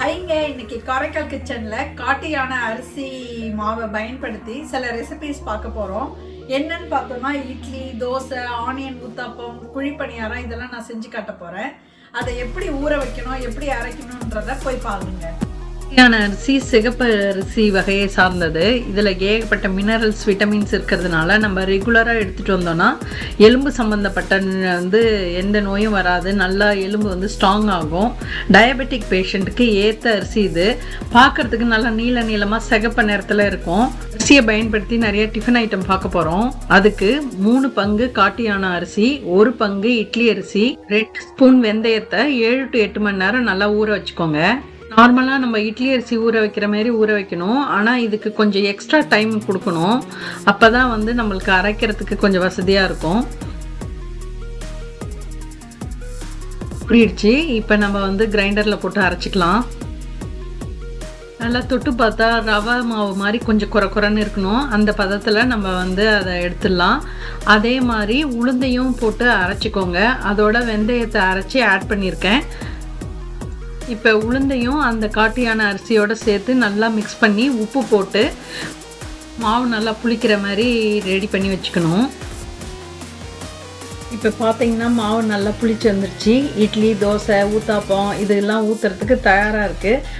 ஹைங்க இன்னைக்கு காரைக்கால் கிச்சனில் காட்டியான அரிசி மாவை பயன்படுத்தி சில ரெசிபிஸ் பார்க்க போகிறோம் என்னன்னு பார்த்தோம்னா இட்லி தோசை ஆனியன் ஊத்தாப்பம் குழிப்பணியாரம் இதெல்லாம் நான் செஞ்சு காட்ட போகிறேன் அதை எப்படி ஊற வைக்கணும் எப்படி அரைக்கணுன்றத போய் பாருங்க. வகையான அரிசி சிகப்பு அரிசி வகையை சார்ந்தது. இதில் ஏகப்பட்ட மினரல்ஸ் விட்டமின்ஸ் இருக்கிறதுனால நம்ம ரெகுலராக எடுத்துகிட்டு வந்தோம்னா எலும்பு சம்மந்தப்பட்ட வந்து எந்த நோயும் வராது. நல்லா எலும்பு வந்து ஸ்ட்ராங் ஆகும். டயபெட்டிக் பேஷண்ட்டுக்கு ஏற்ற அரிசி இது. பார்க்கறதுக்கு நல்லா நீல நீளமாக சிகப்பு நேரத்தில் இருக்கும். அரிசியை பயன்படுத்தி நிறைய டிஃபன் ஐட்டம் பார்க்க போகிறோம் அதுக்கு மூணு பங்கு காட்டியான அரிசி ஒரு பங்கு இட்லி அரிசி ரெண்டு ஸ்பூன் வெந்தயத்தை ஏழு டு எட்டு மணி நேரம் நல்லா ஊற வச்சுக்கோங்க. நார்மலாக நம்ம இட்லி அரிசி ஊற வைக்கிற மாதிரி ஊற வைக்கணும். ஆனால் இதுக்கு கொஞ்சம் எக்ஸ்ட்ரா டைம் கொடுக்கணும். அப்போ தான் வந்து நம்மளுக்கு அரைக்கிறதுக்கு கொஞ்சம் வசதியாக இருக்கும். புரியிடுச்சு? இப்போ நம்ம வந்து கிரைண்டரில் போட்டு அரைச்சிக்கலாம். நல்லா தொட்டு பார்த்தா ரவை மாவு மாதிரி கொஞ்சம் குறை குறைன்னு இருக்கணும். அந்த பதத்தில் நம்ம வந்து அதை எடுத்துடலாம். அதே மாதிரி உளுந்தையும் போட்டு அரைச்சிக்கோங்க. அதோட வெந்தயத்தை அரைச்சி ஆட் பண்ணியிருக்கேன். இப்போ உளுந்தையும் அந்த காட்டியான அரிசியோட சேர்த்து நல்லா மிக்ஸ் பண்ணி உப்பு போட்டு மாவு நல்லா புளிக்கிற மாதிரி ரெடி பண்ணி வச்சுக்கணும். இப்போ பார்த்தீங்கன்னா மாவு நல்லா புளிச்சு வந்துருச்சு. இட்லி தோசை ஊத்தாப்பம் இதெல்லாம் ஊற்றுறதுக்கு தயாராக இருக்குது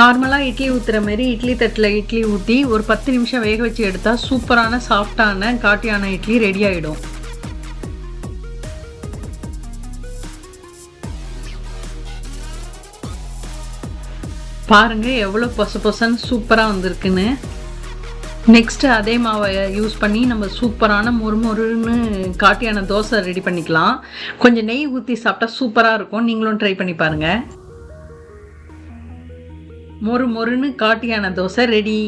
நார்மலாக இட்லி ஊற்றுற மாதிரி இட்லி தட்டில் இட்லி ஊற்றி ஒரு பத்து நிமிஷம் வேக வச்சு எடுத்தால் சூப்பரான சாஃப்டான காட்டியான இட்லி ரெடி ஆகிடும் பாருங்கள் எவ்வளோ பொச பொசன்னு சூப்பராக வந்திருக்குன்னு. நெக்ஸ்ட்டு அதே மாவை யூஸ் பண்ணி நம்ம சூப்பரான மொறுமொறுன்னு காட்டியான தோசை ரெடி பண்ணிக்கலாம். கொஞ்சம் நெய் ஊற்றி சாப்பிட்டா சூப்பராக இருக்கும். நீங்களும் ட்ரை பண்ணி பாருங்கள் மொறு மொறுன்னு காட்டியான தோசை ரெடி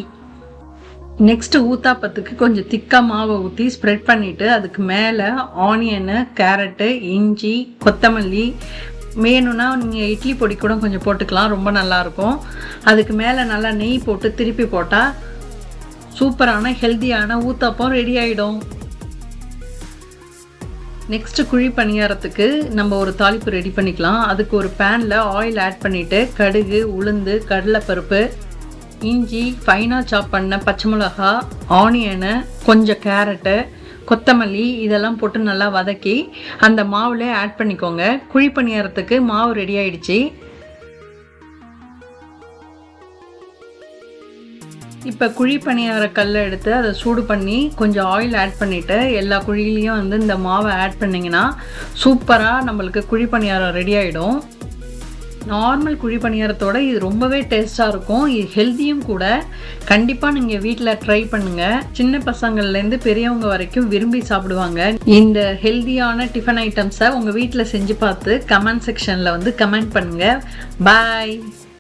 நெக்ஸ்ட் ஊத்தாப்பத்துக்கு கொஞ்சம் திக்கா மாவை ஊற்றி ஸ்ப்ரெட் பண்ணிவிட்டு அதுக்கு மேலே ஆனியனு கேரட்டு இஞ்சி கொத்தமல்லி வேணும்னா நீங்கள் இட்லி பொடி கூட கொஞ்சம் போட்டுக்கலாம் ரொம்ப நல்லாயிருக்கும். அதுக்கு மேலே நல்லா நெய் போட்டு திருப்பி போட்டால் சூப்பரான ஹெல்த்தியான ஊத்தப்பம் ரெடி ஆகிடும் நெக்ஸ்ட்டு குழி பணியாரத்துக்கு நம்ம ஒரு தாளிப்பு ரெடி பண்ணிக்கலாம். அதுக்கு ஒரு பேனில் ஆயில் ஆட் பண்ணிவிட்டு கடுகு உளுந்து கடலைப்பருப்பு இஞ்சி ஃபைனாக சாப் பண்ண பச்சை மிளகா ஆனியனு கொஞ்சம் கேரட்டு கொத்தமல்லி இதெல்லாம் போட்டு நல்லா வதக்கி அந்த மாவில் ஆட் பண்ணிக்கோங்க. குழி பணியாரத்துக்கு மாவு ரெடி ஆயிடுச்சு. இப்போ குழி பணியார கல்லை எடுத்து அதை சூடு பண்ணி கொஞ்சம் ஆயில் ஆட் பண்ணிவிட்டு எல்லா குழியிலையும் வந்து இந்த மாவை ஆட் பண்ணிங்கன்னா சூப்பராக நம்மளுக்கு குழி பணியாரம் ரெடி ஆகிடும் நார்மல் குழி பணியாரத்தோட இது ரொம்பவே டேஸ்ட்டாக இருக்கும். இது ஹெல்த்தியும் கூட. கண்டிப்பாக நீங்கள் வீட்டில் ட்ரை பண்ணுங்கள் சின்ன பசங்கள்லேருந்து பெரியவங்க வரைக்கும் விரும்பி சாப்பிடுவாங்க. இந்த ஹெல்த்தியான டிஃபன் ஐட்டம்ஸை உங்கள் வீட்டில் செஞ்சு பார்த்து கமெண்ட் செக்ஷனில் வந்து கமெண்ட் பண்ணுங்கள் பாய்.